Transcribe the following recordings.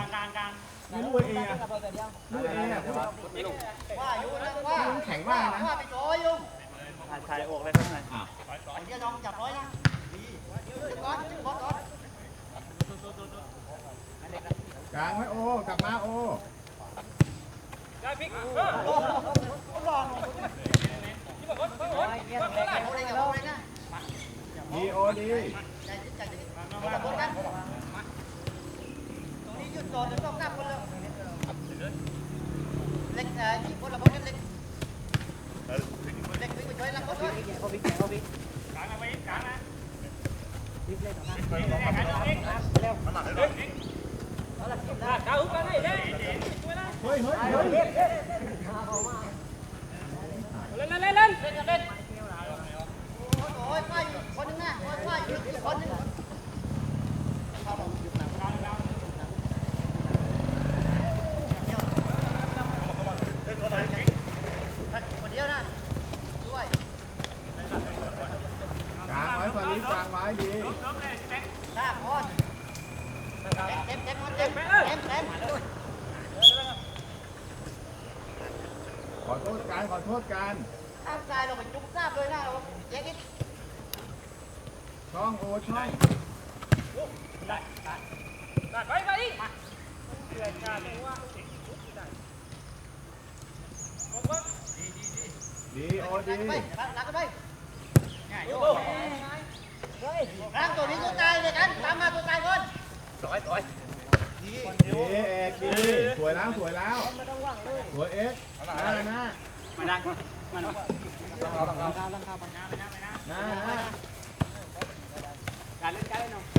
างกลางกลางไม่รู้เองอะรู้เองอะว่าอยู่นะว่าแข็งมากนะว่าไปโจยอยู่ถ่ายอกเลยข้างในคนเดียวลองจับร้อยนะก่อนก่อนก่อนกลางไว้โอกลับมาโอเอาเลยเอาเลยนะดีโอดีใจใจใจคนละคนกันตรงนี้หยุดก่อนเดี๋ยวต้องนับคนละเล็กเอ่อยี่คนละคนกันเล็กเล็กวิ่งไปช่วยละคนด้วยกลางเอา ไว้กลางนะ เฮ้ยเฮ้ยเฮ้ย โอ้ยป้าอยู่คนนึงนะโอ้ยป้าอยู่คนนึงคนเดียวนะด้วย กลางไว้ฟาริสกลางไว้ดี ห้าคนเต็มเต็มเต็มเต็มเต็ม ขอโทษกันขอโทษกัน ข้างซ้ายเราไปจุกทราบเลยนะเราเจ๊กิ ช่องโอช่อง ไปไป ดีโอดีไปลักกันไปร่างตัวนี้ตัวตายเลยกันตามมาตัวตายก่อนดีเอกดีสวยแล้วสวยแล้วสวยเอ็กหน้าหน้ามาดังมาหน้าหน้าการเล่นการเล่นน้องไปไปเดี๋ยวมามาให้พื้นน้องเองมาลักกันไปลักไปลักกันไปนะนกันเพียงเพียงเพียงเพียงเพียงเดี๋ยวคนกาโอเอ็กหน้าคนกัน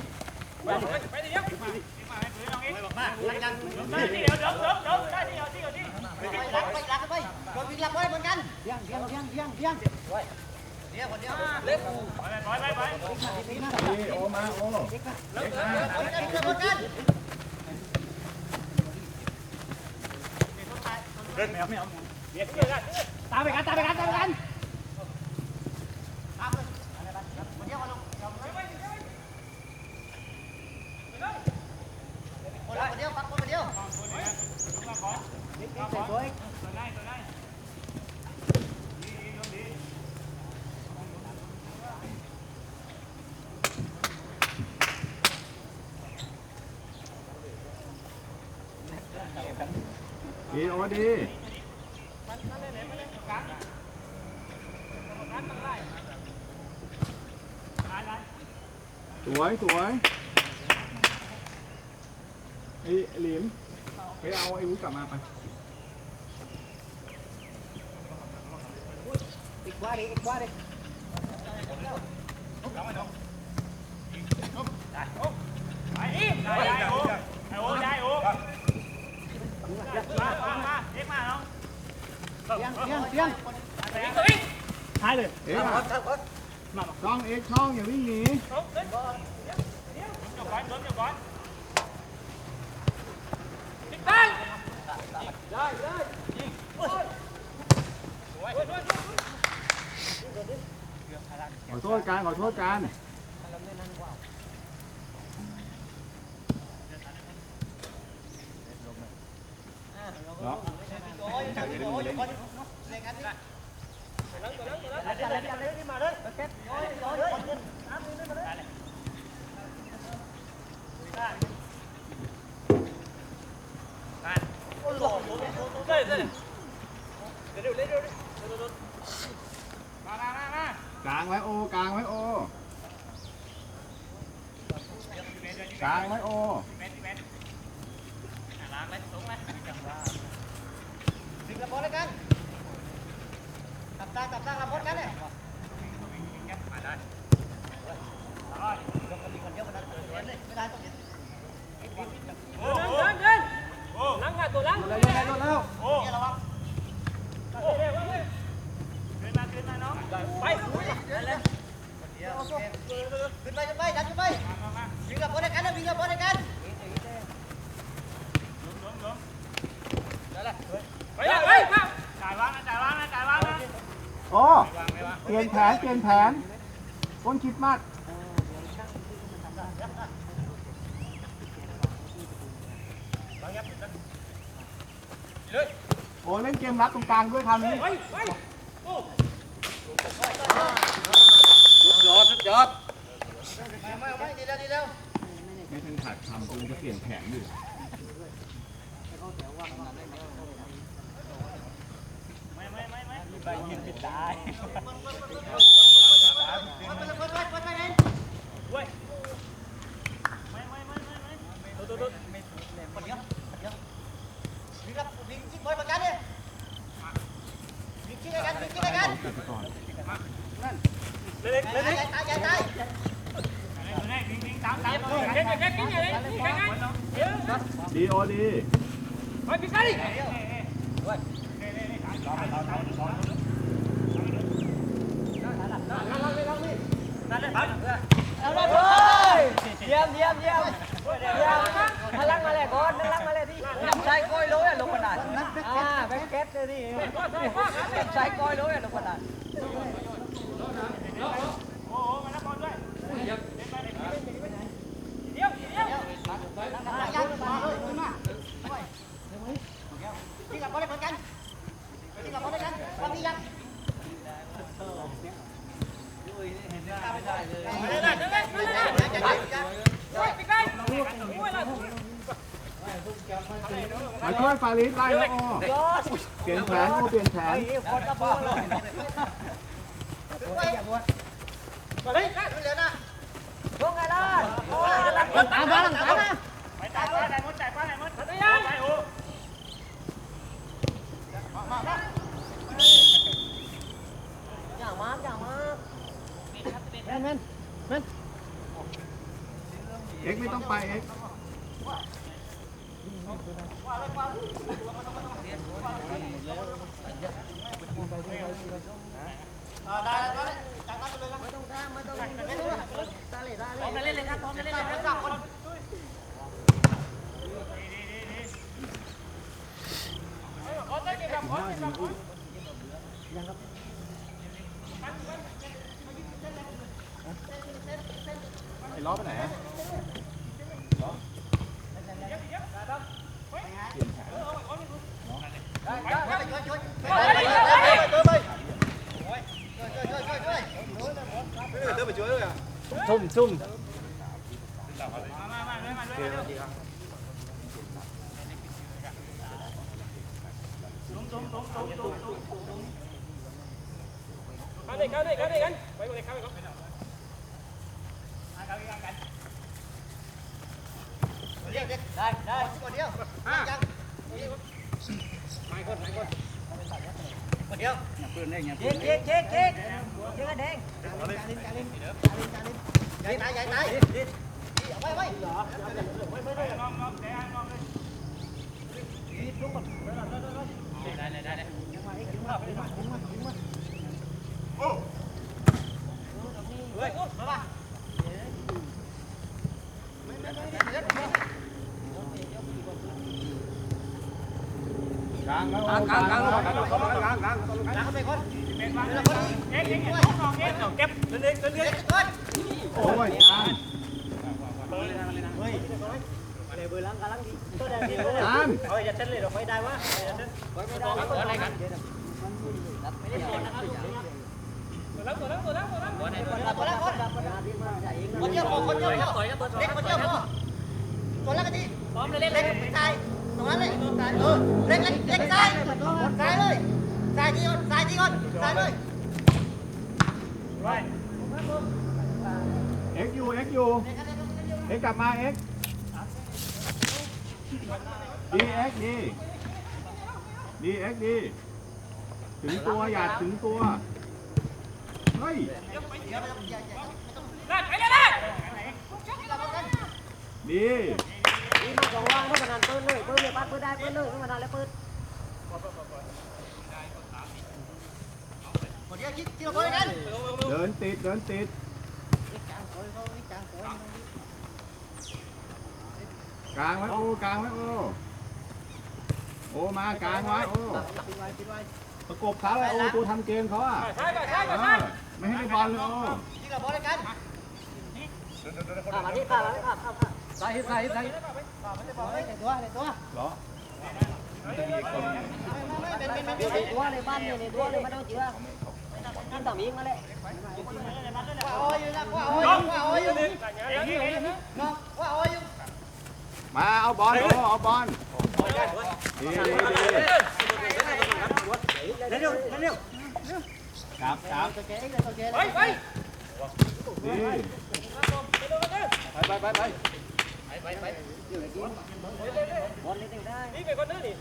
ตามไปกันตามไปกันตามไปกันตามเลยคนเดียวคนลงคนละคนเดียวปักคนเดียว ตัวไดีโอ้ดีสวยสวยไอ้หลิมไปเอาไอ้วุ้ กลับมาไปไปอีกได้ได้โอ้ไอโอ้ได้โอ้มามามาเอ็กมาน้องเพียงเพียงเพียงตัวอีกท้ายเลยเอ็กอะช่องเอ็กช่องอย่าวิ่งหนีจบก่อนจบก่อนติดตั้ง ขอโทษกันขอโทษกันเนาะโอ้ยจับโอ้ยคนเล่นกันนี่โอ้ยโอ้ยคน เฮ้ยเฮ้ยเดี๋ยวเดี๋ยวเดี๋ยวมามามามา กลางไว้โอกลางไว้โอ กลางไว้โอ เมตรเมตรล้างเลยสูงเลย ดึงระเบิดเลยกันตับตาตับตาระเบิดกันเลย มาได้ ยกกันดีคนเดียวมันนั่นเลยไม่ได้ต้องเห็น โอ้เดินเดินโอ้ล้างมาตัวล้าง แล้วแล้วแล้ว โอ้ระวังขึ้นมาขึ้นมาน้องไปนั่นแหละ ขึ้นไปขึ้นไปดันขึ้นไปวิ่งกับบอลด้วยกันนะวิ่งกับบอลด้วยกัน ไปเลยไปจ่ายวางนะจ่ายวางนะจ่ายวางนะ โอ้เปลี่ยนแผนเปลี่ยนแผนต้นคิดมากโอ้เล่นเกมรับตรงกลางด้วยคราวนี้ไปไปยอดยอดไม่ไม่ไม่ดีแล้วดีแล้วไม่ทันขาดคำคุณจะเปลี่ยนแผนอยู่ ไม่ไม่ไม่ไม่ไปยืนปิ ดตายไปไปไปไปไปเองเว้ยไม่ไม่ไม่ไม่ไม่ตัวตัวคนเดียวเดียววิ่งกับวิ่งจิ้งบอล เหมือนกันเนี่ยเก็บไปก่อนเล็กเล็กตายตายตายตายวิ่งวิ่งตามตามเก๊กเก๊กกินอะไรนี่ไงไงเดี๋ยวดีโอดีไปปิดกันดินั่นแหละเลยเยี่ยมเยี่ยมเยี่ยมเยี่ยมพลังมาเลยก่อนพลังมาเลยที่ใช้ก้อยโรยอะลงกระดาษอ่าแบงเก็ตเลยนี่ใช้ก้อยโรยอะลงกระดาษ โอ้โหมาแล้วบอลด้วยเดี๋ยวเดี๋ยว ยังมาเลยขึ้นมาวิ่งกับบอลเหมือนกันวิ่งกับบอลด้วยกันความดียัง มาช่วยฟาริสไล่แล้วอ้เปลี่ยนแผนโอ้เปลี่ยนแผนคนละบอลเลยไปเฮ้ยวนะลงไงล่ะตามมาตามมาไปจ่ายป้าจ่ายมายป้าจ่ายมดไปยังไปโอ้ อย่างมากอย่างมาก เอ็กซ์ ไม่ต้องไปเอ็กซ์ได้ได้จากนั้นเลยนะไม่ต้องท่ามไม่ต้องตาเล่ตาเลยพร้อมกันเล่นเลยครับพร้อมกันเล่นเลยครับ sung Cá này, cá này, cá này, cá này. Quay qua đây, cá này không? Đây, đây. Đây, còn điêu. À. Mai con, mai con. Còn điêu. Nhà phượn đây, nhà phượn. Chết, chết, chết, chết. Chết cái đen. Cá lên, cá lên, cá lên. Cá lên, cá lên. ซุ่มซุ่มเข้าดิเข้าดิเข้าดิกันไปก่อนเลยเข้าไปก่อนเดียวเดียวได้ได้คนเดียวยังไม่คนไม่คนคนเดียวเค้กเค้กเค้กเค้กเค้กแดงใหญ่ตายใหญ่ตายไว้ไว้กลางแล้วกลางกลางกลางกลางกลางกลางกลางหลังไปคนเป็นบ้านเอ็กเอ็กเอ็กน้องเอ็กเก็บเล็กเล็กเล็ก เด็กคน โอ้ยกลางเบอร์ลังกำลังดีตัวแดงดีกลางเฮ้ยจะเต้นเลยเราไม่ได้วะไม่ได้ก็อะไรกันไม่ได้ผลนะครับตัวแล้วตัวแล้วตัวแล้วตัวแล้วคนละคนละคนคนเดียวคนเดียวเด็กคนเดียวพอคนละกันดีพร้อมเลยเล่นเล็เลกยตายตรงนั้นเลยเออเล็กเล็กเล็กตายตายเลยตายที่ก่อนตายที่ก่อนตายเลยไป เอ็กซ์อยู่เอ็กซ์อยู่เอ็กซ์กลับมาเอ็กซ์ดีเอ็กซ์ดีดีเอ็กซ์ดีถึงตัวอย่าถึงตัว เฮ้ยได้ไปเลยได้ดีดีนี่มาสองว่างเมื่อวันนั้นเปิดเลยเปิดเลยปัดเปิดได้เปิดเลยเมื่อวันนั้นแล้วเปิดคนเดียวคิดทีละคนกันเดินติดเดินติด กลางโอยเขากลางโอยกลางไว้โอกลางไว้โอโอมากลางไว้โอปิดไว้ปิดไว้ประกบเขาเลยโอตัวทำเกมเขาอะใช่ก่อนใช่เอก่อนใช่อไม่ให้ได้บอลเลยโอทีละคนกันข้ามาที่ข้ามาที่ข้าข้าข้าใส่ใส่ใส่ในตัวในตัวเหรอมันจะมีอีกคนเป็นเป็นเป็นในตัวในบ้านเนี่ยในตัวเลยมาดูเจือกินต่อมีมาเลย ว่าโอยอยู่นะว่าโอยว่าโอยอยู่น้องว่าโอยอยู่มาเอาบอลโอเอาบอลดีดีดีเร็วเร็วครับครับตัวแกเองเลยตัวแกไปไปดีไปไปไปบอลเล่นได้นี่เป็นคนนึงนี่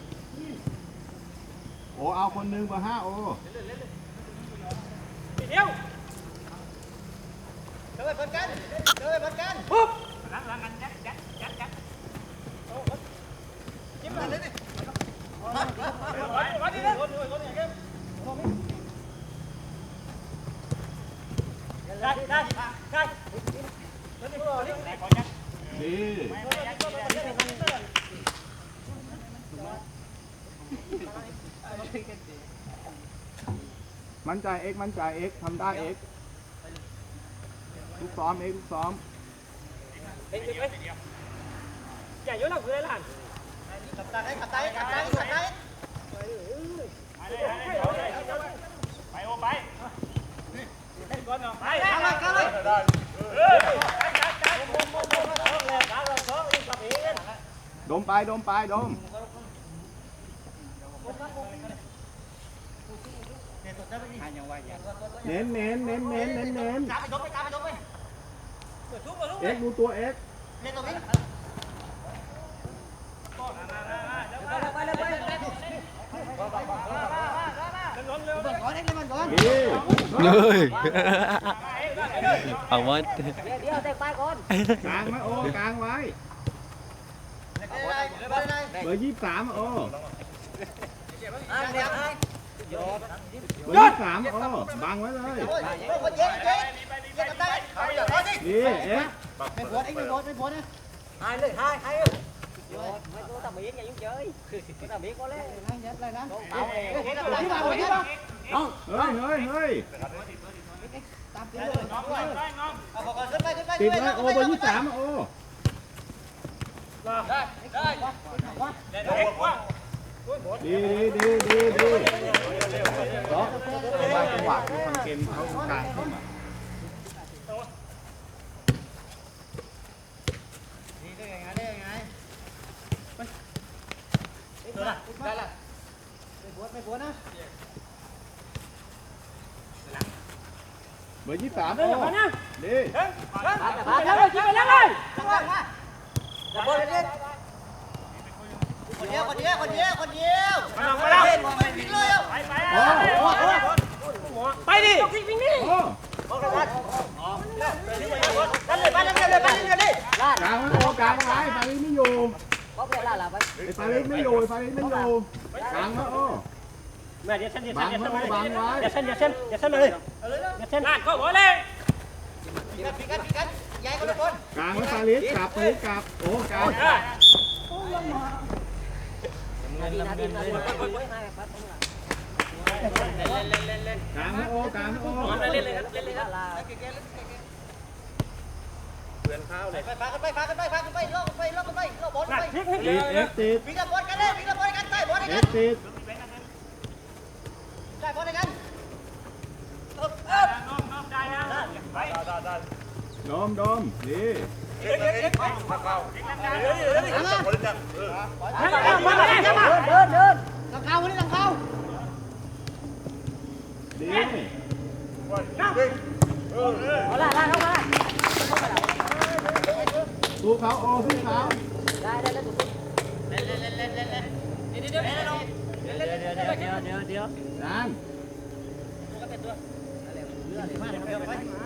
โอเอาคนหนึ่งเบอร์ห้าโอทีเดียว มเลยนี่ไปมาทีนึงได้ได้ได้ดีมั่นใจเอ็กมั่นใจเอ็กทำได้เอ็ก ลูกซ้อมเอ็กลูกซ้อมเฮ้ยไปอย่าโยนหลัง เนาะไปข้ามเลยข้ามเลยดมไปดมไปดมเน้นเน้นเน้นเน้นเน้นเน้นตามไปยกไปตามไปยกไปเอ็กดูตัวเอ็กเล่นตรงนี้ไปเลยไปเลยบอลก่อนเล่นบอลก่อนดีเลยเอามาเดี๋ยวเดี๋ยวเตะไปก่อนกลางไว้โอกลางไว้เล่นได้เล่นได้เบอร์ยี่สามโออ่ ร์ยี่สามโอบังไว้เลย โอ้ยคนเย็นเย็นเย็นกันได้เอาไปอย่างนี้ ดีเอ็ก ไม่พ้นไอ้ไม่พ้นไม่พ้นนะ หายเลยหายหายโยนไม่ตัวต่อมีอย่ายุ่งเฉยต่อมีก็เล่น นั่งยัดเลยนะ เอาเอง ที่มาที่มา เฮ้ยเฮ้ยเฮ้ย ตามตีเลยเอาบอกก่อนขึ้นไปขึ้นไป ติดเลยโอเบอร์ยี่สามโอ ได้ได้เด็กว่า ดีดีดีดีดีล็อกว่าจังหวะที่ทำเกมเขากลางเข้ามา นี่ได้ยังไงได้ยังไง ได้ละ ไม่พ้นไม่พ้นนะ เบอร์ยี่สาม เดิ โอน มานะดีมามาแล้วกินไปแล้วเลยข้างล่างมาจะบอลเล่น คนเดียว คนเดียว คนเดียว คนเดียวมาแล้วมาแล้วไม่วิ่งเลยอะไปไปโอ้โอ้โอ้ไปดิวิ่งนี่โอ้นั่นเลยบ้านนั่นเลยบ้านนั่นเลยลาดกลางไว้โอกลางไว้ฟาริสไม่อยู่ก็เพื่อลาดละไปไอ้ฟาริสไม่อยู่ไอ้ฟาริสไม่อยู่กลางไว้โอ้แม่เดี๋ยวเส้นเดี๋ยวบัเส้นงเดี๋ยวไว้เส้นโอ้บังไว้เดี๋ยวเส้นเดี๋ยวเส้นเดี๋ยวเส้นมาเลยเดี๋ยวเส้นลาดเข้าหัวเลยปีกันปีกันปีกันย้ายคนละคนกลางไว้ฟาริสกลับฟาริสกลับโอ้กลาง กลางไว้โอกลางไว้โอ้เล่นเลยครับเล่นเลยครับลาไปพากันไปพากันไปพากันไปล่อกันไปล่อกันไปล่อบอลหนักไปทิกให้ติดเอ็กติดปีกันบอลกันเลยปีกันบอลกันใต้บอลเอ็กันกติดใต้บอลกันโดมโดมดีมาเดินเดินเดินหลังคาวันนี้หลังคาดีเอาละลาเข้ สู้เขาโอ้สู้เขาได้ได้ได้ถูกต้องเล่นเล่นเล่นเล่นเล่นเล่นเดี๋ยวเดี๋ยวเดี๋ยวเดี๋ยวเดี๋ยวเดี๋ยวเดี๋ยวนานมาเดี๋ยวเดี๋ยวไปสี่ห้าสี่ห้าไปด้วยเเปลี่ยนเลยดีกว่าไปไป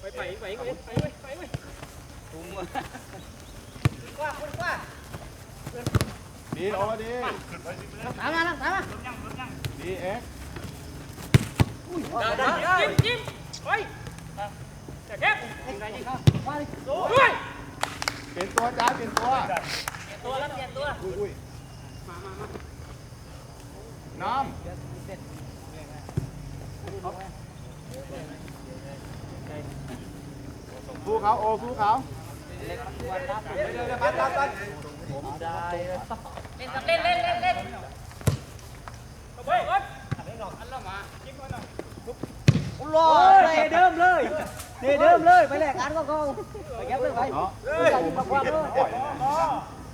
ไปไปไปไปไปกว่าคนกว่าดีโอ้ดีตามมาตามมาดีเอ็กจิ้มจิ้มไปแต่แก๊ปด้วยเปลี่ยนตัวจ้าเปลี่ยนตัวตัวแล้วเปลี่ยนตัว อุ้ยอุ้ยน้ำสู้เขาโอ้สู้เขาเล่นกับเล่นเล่นเล่นเล่นเฮ้ยโลเนเดิมเลยเนเดิมเลยไปแลกอันก็เขาไปแก็บเลยไปเนาะจับมาคว้าเลยปล่อย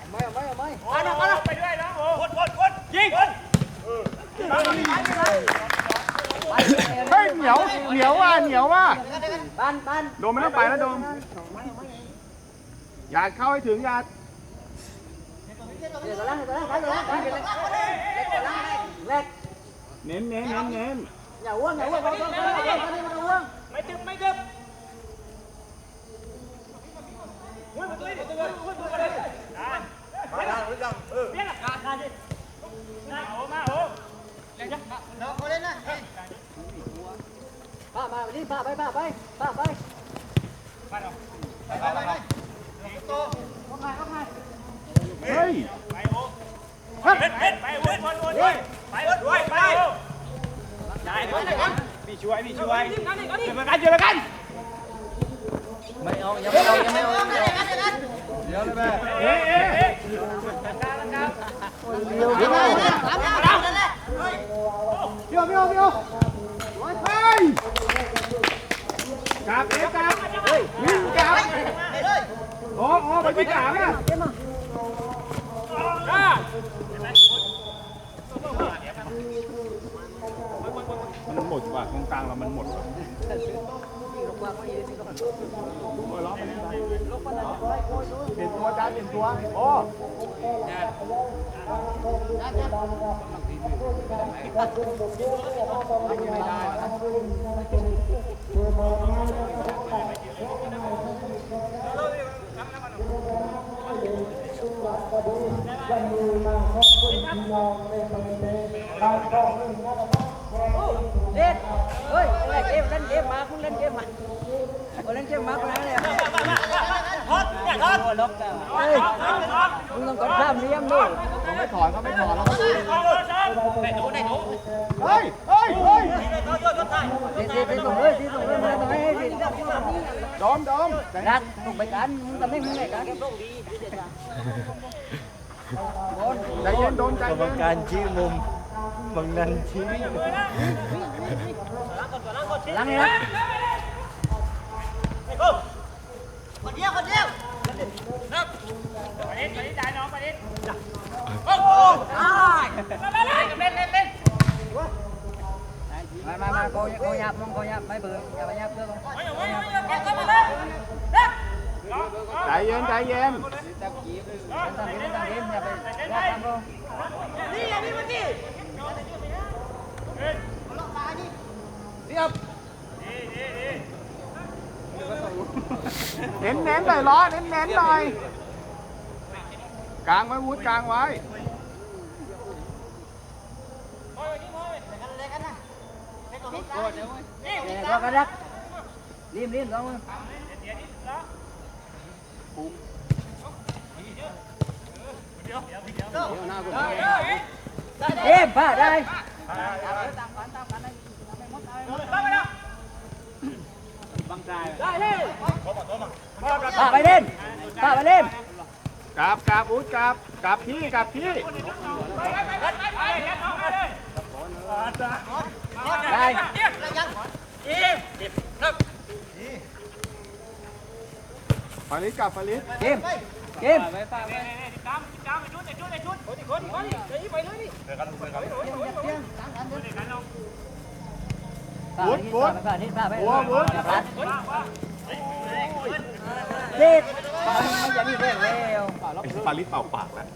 เอาอย่าไม่เอาเด็กกันเด็กกันเอ๊ะเอ๊ะเดี๋ยวตามไมาตามมาตามมาเลยเดี๋ยวเน้น Nhà uống, nhà uống, con con con con con đi con uống. Mày tiếp, mày tiếp. Uống một ly đi, tôi uống, uống một ly. Đàn. Mà đàn, đứng đằng. Ừ. Biết à? Đàn đi. Đàn ô ma ô. Lên nhá. Đó, cô lên này. Ba ba đi, ba bay, ba bay, ba bay. Ba đâu? Ba bay, ba bay. Tô. Không hai, không hai. Hey. Bay ô. Hết, hết, bay ô, bay ô, bay ô, bay ô. ดี๋ยวเฮ้ยกลับเอ๊ะกลับวิ่งกลับไปเลยโอ้โอ้ไปที่กลางอะเดี๋ยวมาอ่ามันหม ว่ะตรงกลางเรามันหมดว่ะลงมาก็ยืนก็โอ้ยล้อไปเปลี่ยนตัวจ้าเปลี่ยนตัวโอ้ เด็ดเฮ้ยเล่นเกมเล่นเกมมาคุณเล่นเกมมาเล่นเกมมาคุณอะไรทอดเนี่ยทอดโอ้ลบแต่เฮ้ยมึงต้องกดข้ามเลี้ยงด้วยเขาไม่ถอนเขาไม่ถอนแล้วเขาได้ดูได้ดูเฮ้ยเฮ้ยเฮ้ยตีตีตีส่งเลยตีส่งเลยมาหน่อยตีดอมดอมรักส่งไปกันมึงทำให้มึงไงกันใจเย็นโดนใจกรรมเย็นการชี้มุม บางนันชี้ล้างเลยนะคนเดียวคนเดียวนับไปดิไปดิจ่ายน้องไปดิเล่นเล่นเล่นมามามาโกยโกยับมึงโกยับไม่เบื่ออย่าไปยับเพื่อนไม่ไม่ไม่เอาแกเข้ามาเลยใจเย็นใจเย็น ตั้งเกมตั้งเกมอย่าไปยับตามลง นี่อันนี้มันนี่ เน้นเน้นหน่อยล้อเน้นเน้นหน่อยกลางไว้วุ้ดกลางไว้ ก็กระดักรีบรีบลงมึงเอ็มป้าได้ ได้เลย ป้าไปเล่นป้าไปเล่นกลับกลับอุ้ยกลับกลับพี่กลับพี่ได้ฟาริสกลับฟาริสเกมเกมวุ้นวุ้นผ่านนี่ผ่านไปวัววุ้น เด็ดมันจะมีเรื่องเร็วไอ้ฟาริสเป่าปากแล้ว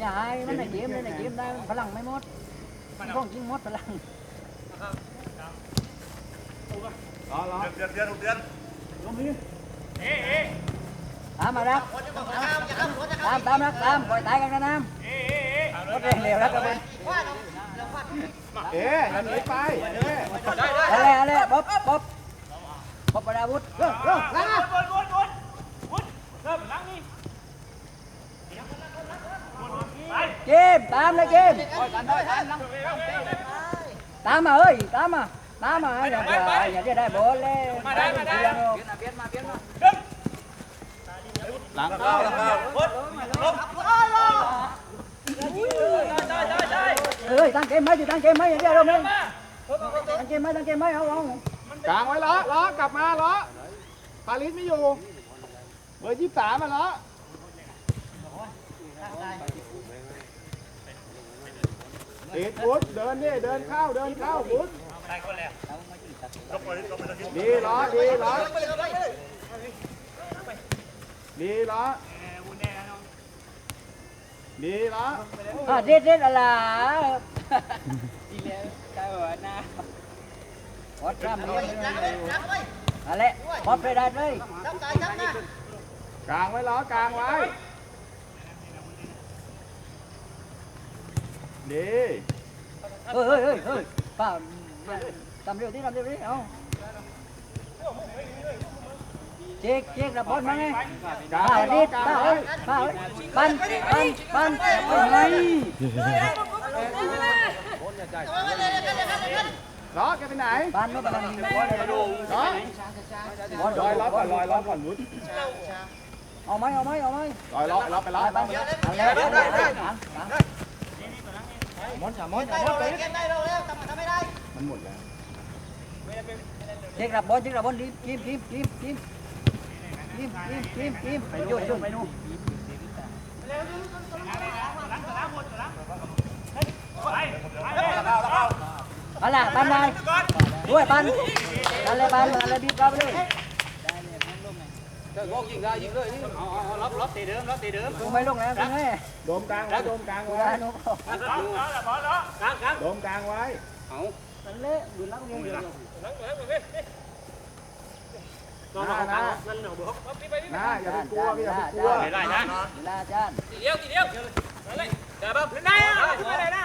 อย่าให้มันในเกมเลยในเกมได้พลังไม่หมดมันต้องยิงหมดพลังรอรอเดือนเดือนเดือนตามมารักคนจะบอกห้ามอย่าห้ามรถนะคตามตามรักตามปล่อยตายกันนะน้ำรถเร็วเร็วแล้วกันเราเราว่าเอ๊ะอย่าหนีไปเอ๊ะอะไรอะไรบ๊อบบ๊อบ บ๊อบปราวุธเร็วเร็วล้างเกมตามเลยเกมตามมาเอ้ยตามมาตามมาอย่าอย่าอย่าได้บอลเลยมาได้มาได้หลังเข้าหลังเข้าเอ้ยตั้งเกมไหมดิตั้งเกมไหมอย่าเดี๋ยวเราเลยตั้งเกมไหมตั้งเกมไหมเอาเอา กลางไว้ล้อล้อกลับมาล้อฟาริสไม่อยู่ เบอร์ยี่สามมาล้อเอ็ดวุฒเดินนี่เดินเข้าเดินเข้าวุฒดีล้อดีล้อดีล้อดีล้ออะเด็ดเด็ดอะไรวัดรำเรียนล้าง เลยล้างเลยอะไรพอไปได้เลยจับใจจับนะกลางไว้ล้อกลางไว้ ดีเฮ้ยเฮ้ยเฮ้ยเฮ้ยป้าทำเร็วที่ทำเร็วที่เอาเจ๊กเจ๊กระบอลมาไงกลางป้าไว้ล้อดิดกลางป้าไว้เอ้ยป้าเอ้ยปันปันปันปันไง ล้อแกไปไหนปันไม่ปันบอลเลยดูล้อบอลอยล้อก่อนลอยล้อก่อนวุฒเอาไหมเอาไหมเอาไหมลอยล้อล้อไปล้อไปไปเอาแล้วเอาแล้วเอาแล้วมอนสามมอนได้เราเลยเกมได้เราแล้วทำทำไม่ได้มันหมดแล้วเจ๊กระบบอลเจ๊กระบบอลทีมทีมทีมทีมทีมทีมทีมทีมทีมไปนู่นไปนู่นไป Bạn là ban này. Đuổi ban. Bạn lên ban, bạn là đi ra bên đây. Nhìn ra, nhìn rồi. Lắp lắp tì đớm, lắp tì đớm. Không mấy lúc này em nghe. Đồm càng quá, đồm càng quá. Đó là bỏ đó. Đồm càng quá. Không. Tấn lễ, 15 nghìn. 15 nghìn. Nè, nè. Nè, giờ bị cua, bây giờ bị cua. Để lại nha. Để lại, Chan. Chị Liêu, chị Liêu. Để lại. Để bấm. Lên đây, lên đây nè.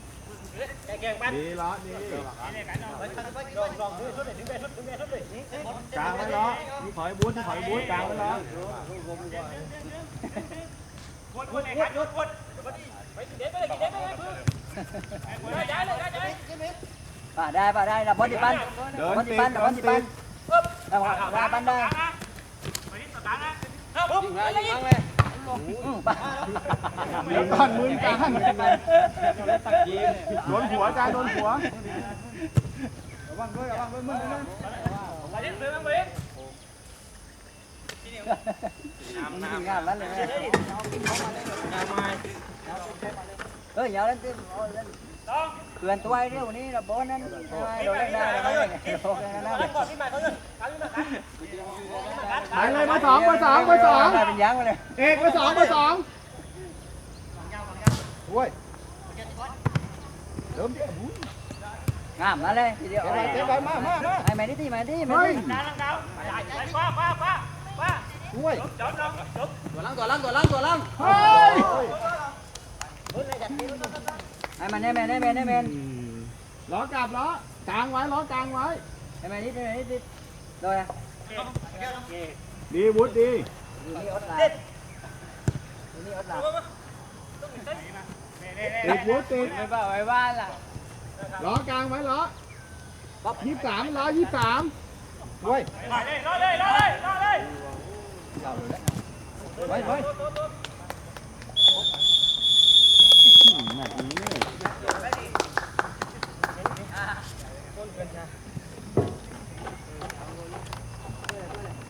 ล้อดีกลางไว้ล้อถอยบูทถอยบูทกลางไว้ล้อป่าได้ป่าได้ดับบอลที่ปันเดินบอลติที่ดปันดับบอลเดินที่ติปันดดับว่าปันได้ ก่อนมือการโดนหัวจ้าโดนหัวระวังด้วยระวังด้วยมึนด้วยไปเล่นเสือไปน้ำน้ำงานแล้วเลยแม่เฮ้ยยาวเล่นเต็ม เขื่อนตัวไอ้เรื่องนี้ดับบอลนั้นเราเล่นได้เราเล่นได้เราเล่นได้ไหนเลยมาสองมาสองมาสองเป็นยางไปเลยเอกมาสองมาสองโอ้ยเริ่มงามนั่นเลยทีเดียวเต็มไปมามามาไอ้แม่นี่ที่แม่นี่แม่เฮ้ยนี่ช่วยตัวลังตัวลังตัวลังตัวลังเฮ้ย ไอ้มันให้แมนให้แมนให้แมนล้อกลับล้อกลางไว้ล้อกลางไว้ไอ้แมนนิดไอ้แมนนิดนิดเลยดีวุฒิดีอันี่อดลายู่นี่อดลาติดวุฒิติดไปบ้านไปบ้านล่ะล้อกลางไว้ล้อยี่สามล้อยี่สามเฮ้ยล้อเลยล้อเลยล้อเลยล้อเลยไปไปแมตช์นี้ ย